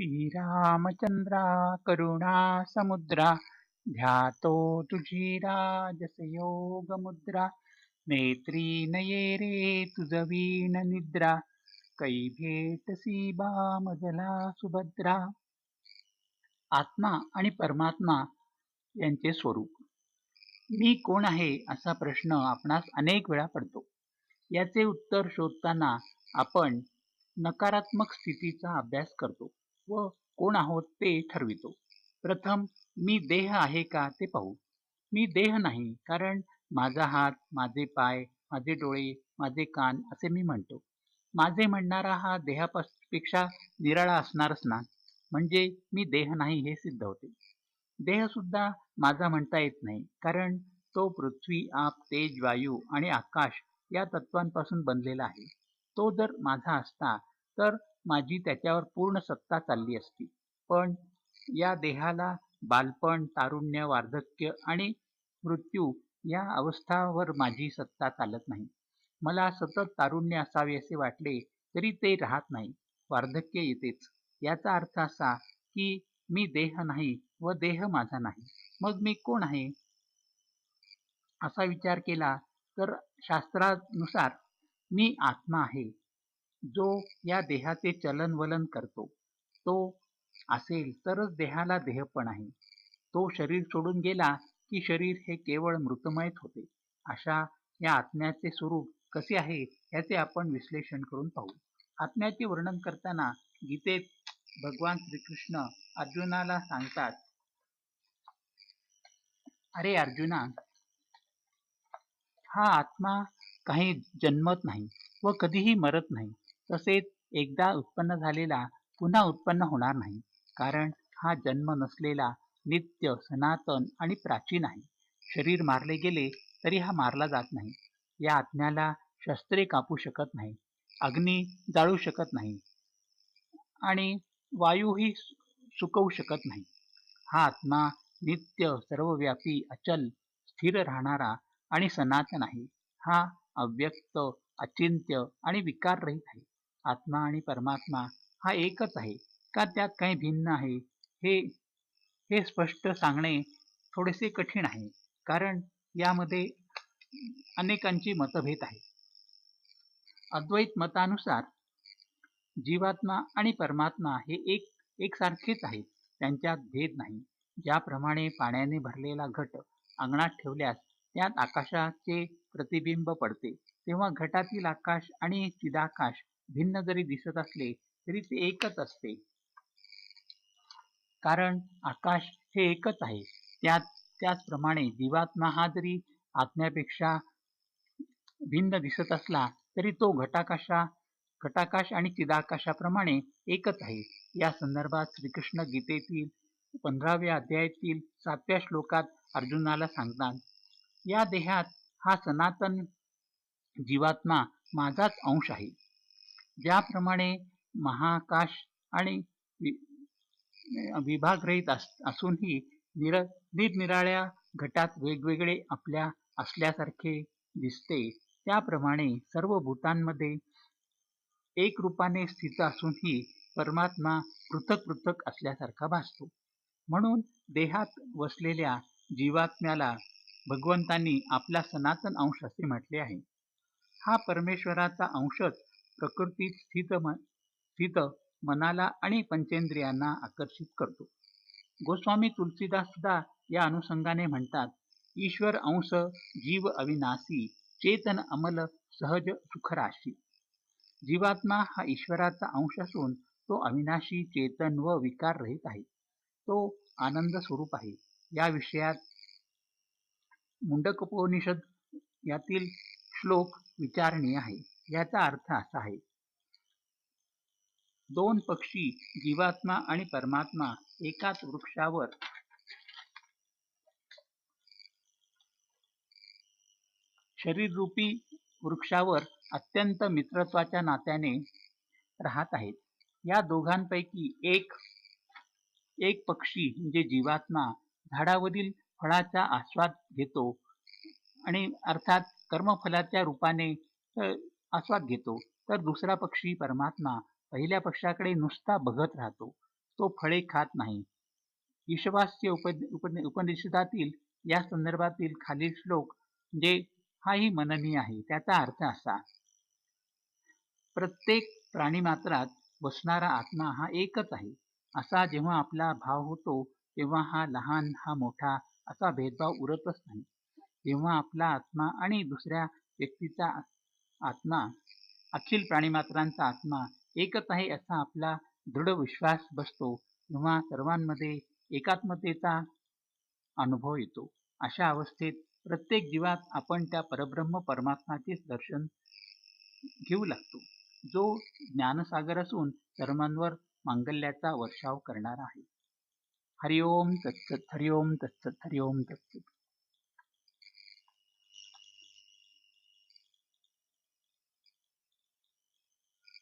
श्रीरामचंद्रा करुणा समुद्रा ध्यातो तुझी राजस योग मुद्रा नेत्री नये रे तुझ वीण निद्रा कै भेटसी मजला सुभद्रा. आत्मा आणि परमात्मा यांचे स्वरूप. मी कोण आहे असा प्रश्न आपणास अनेक वेळा पडतो. याचे उत्तर शोधताना आपण नकारात्मक स्थितीचा अभ्यास करतो. व कोण आहोत ते ठरवितो. प्रथम मी देह आहे का ते पाहू. मी देह नाही कारण माझा हात माझे पाय माझे डोळे माझे कान असे मी म्हणतो. माझे म्हणणारा हा देहापेक्षा निराळा असणारच ना. म्हणजे मी देह नाही हे सिद्ध होते. देह सुद्धा माझा म्हणता येत नाही कारण तो पृथ्वी आप तेज वायू आणि आकाश या तत्वांपासून बनलेला आहे. तो जर माझा असता तर माझी त्याच्यावर पूर्ण सत्ता चालली असती. पण या देहाला बालपण तारुण्य वार्धक्य आणि मृत्यू या अवस्थावर माझी सत्ता चालत नाही. मला सतत तारुण्य असावे असे वाटले तरी ते राहत नाही. वार्धक्य येतेच. याचा अर्थ असा की मी देह नाही व देह माझा नाही. मग मी कोण आहे? असा विचार केला तर शास्त्रानुसार मी आत्मा आहे. जो या देहाचे चलन वलन करतो तो असेल तरच देहाला देहपण आहे. तो शरीर सोडून गेला की शरीर हे केवळ मृतमयच होते. अशा या आत्म्याचे स्वरूप कसे आहे याचे आपण विश्लेषण करून पाहू. आत्म्याचे वर्णन करताना गीतेत भगवान श्रीकृष्ण अर्जुनाला सांगतात अरे अर्जुना हा आत्मा काही जन्मत नाही व कधीही मरत नाही. तसेच एकदा उत्पन्न झालेला पुन्हा उत्पन्न होणार नाही. कारण हा जन्म नसलेला नित्य सनातन आणि प्राचीन आहे. शरीर मारले गेले तरी हा मारला जात नाही. या आत्म्याला शस्त्रे कापू शकत नाही. अग्नी जाळू शकत नाही. आणि वायूही सुकवू शकत नाही. हा आत्मा नित्य सर्वव्यापी अचल स्थिर राहणारा आणि सनातन आहे. हा अव्यक्त अचिंत्य आणि विकाररहित आहे. आत्मा आणि परमात्मा हा एकच आहे. का त्यात काही भिन्न आहे? हे हे स्पष्ट सांगणे थोडेसे कठीण आहे. कारण यामध्ये अनेकांची मतभेद आहे अद्वैत मतानुसार जीवात्मा आणि परमात्मा हे एक एकसारखेच आहेत. त्यांच्यात भेद नाही. ज्याप्रमाणे पाण्याने भरलेला घट अंगणात ठेवल्यास त्यात आकाशाचे प्रतिबिंब पडते. तेव्हा घटातील आकाश आणि चिदाकाश भिन्न जरी दिसत असले तरी ते एकच असते. कारण आकाश हे एकच आहे. त्यात त्याचप्रमाणे जीवात्मा हा जरी आत्म्यापेक्षा भिन्न दिसत असला तरी तो घटाकाशा घटाकाश आणि चिदाकाशाप्रमाणे एकच आहे. या संदर्भात श्रीकृष्ण गीतेतील पंधराव्या अध्यायातील सातव्या श्लोकात अर्जुनाला सांगतात या देहात हा सनातन जीवात्मा माझाच अंश आहे. ज्याप्रमाणे महाकाश आणि विभागरहित असूनही निर निरनिराळ्या घटात वेगवेगळे आपल्या असल्यासारखे दिसते. त्याप्रमाणे सर्व भूतांमध्ये एक रूपाने स्थित असूनही परमात्मा पृथक पृथक असल्यासारखा भासतो. म्हणून देहात वसलेल्या जीवात्म्याला भगवंतांनी आपला सनातन अंश असे म्हटले आहे. हा परमेश्वराचा अंशच प्रकृतीत स्थित स्थित मनाला आणि पंचेंद्रियांना आकर्षित करतो. गोस्वामी तुलसीदास सुद्धा या अनुषंगाने म्हणतात ईश्वर अंश जीव अविनाशी चेतन अमल सहज सुखराशी. जीवात्मा हा ईश्वराचा अंश असून तो अविनाशी चेतन व विकार रहित आहे. तो आनंद स्वरूप आहे. या विषयात मुंडकोपनिषद यातील श्लोक विचारणीय आहे. याचा अर्थ असा आहे. दोन पक्षी जीवात्मा आणि परमात्मा एकाच वृक्षावर शरीररूपी वृक्षावर अत्यंत मित्रत्वाच्या नात्याने राहत आहेत. या दोघांपैकी एक एक पक्षी म्हणजे जीवात्मा झाडावरील फळाचा आस्वाद घेतो आणि अर्थात कर्मफलाच्या रूपाने आस्वाद घेतो तर दुसरा पक्षी परमात्मा पहिल्या पक्षाकडे नुसता बघत राहतो. तो फळे खात नाही. ईशवास्य उप उपनिषदातील या संदर्भातील खालील श्लोक जे हाही मननीय आहे त्याचा अर्थ असा. प्रत्येक प्राणीमात्रात बसणारा आत्मा हा एकच आहे. असा जेव्हा आपला भाव होतो तेव्हा हा लहान हा मोठा असा भेदभाव उरतच नाही. जेव्हा आपला आत्मा आणि दुसऱ्या व्यक्तीचा आत्मा अखिल प्राणीमात्रांचा आत्मा एकच आहे असा आपला दृढ विश्वास बसतो. तेव्हा सर्वांमध्ये एकात्मतेचा अनुभव येतो. अशा अवस्थेत प्रत्येक जीवात आपण त्या परब्रह्म परमात्माचेच दर्शन घेऊ लागतो. जो ज्ञानसागर असून सर्वांवर मांगल्याचा वर्षाव करणारा आहे. हरिओम तत्सत हरिओम तत्सत हरिओम तत्सत.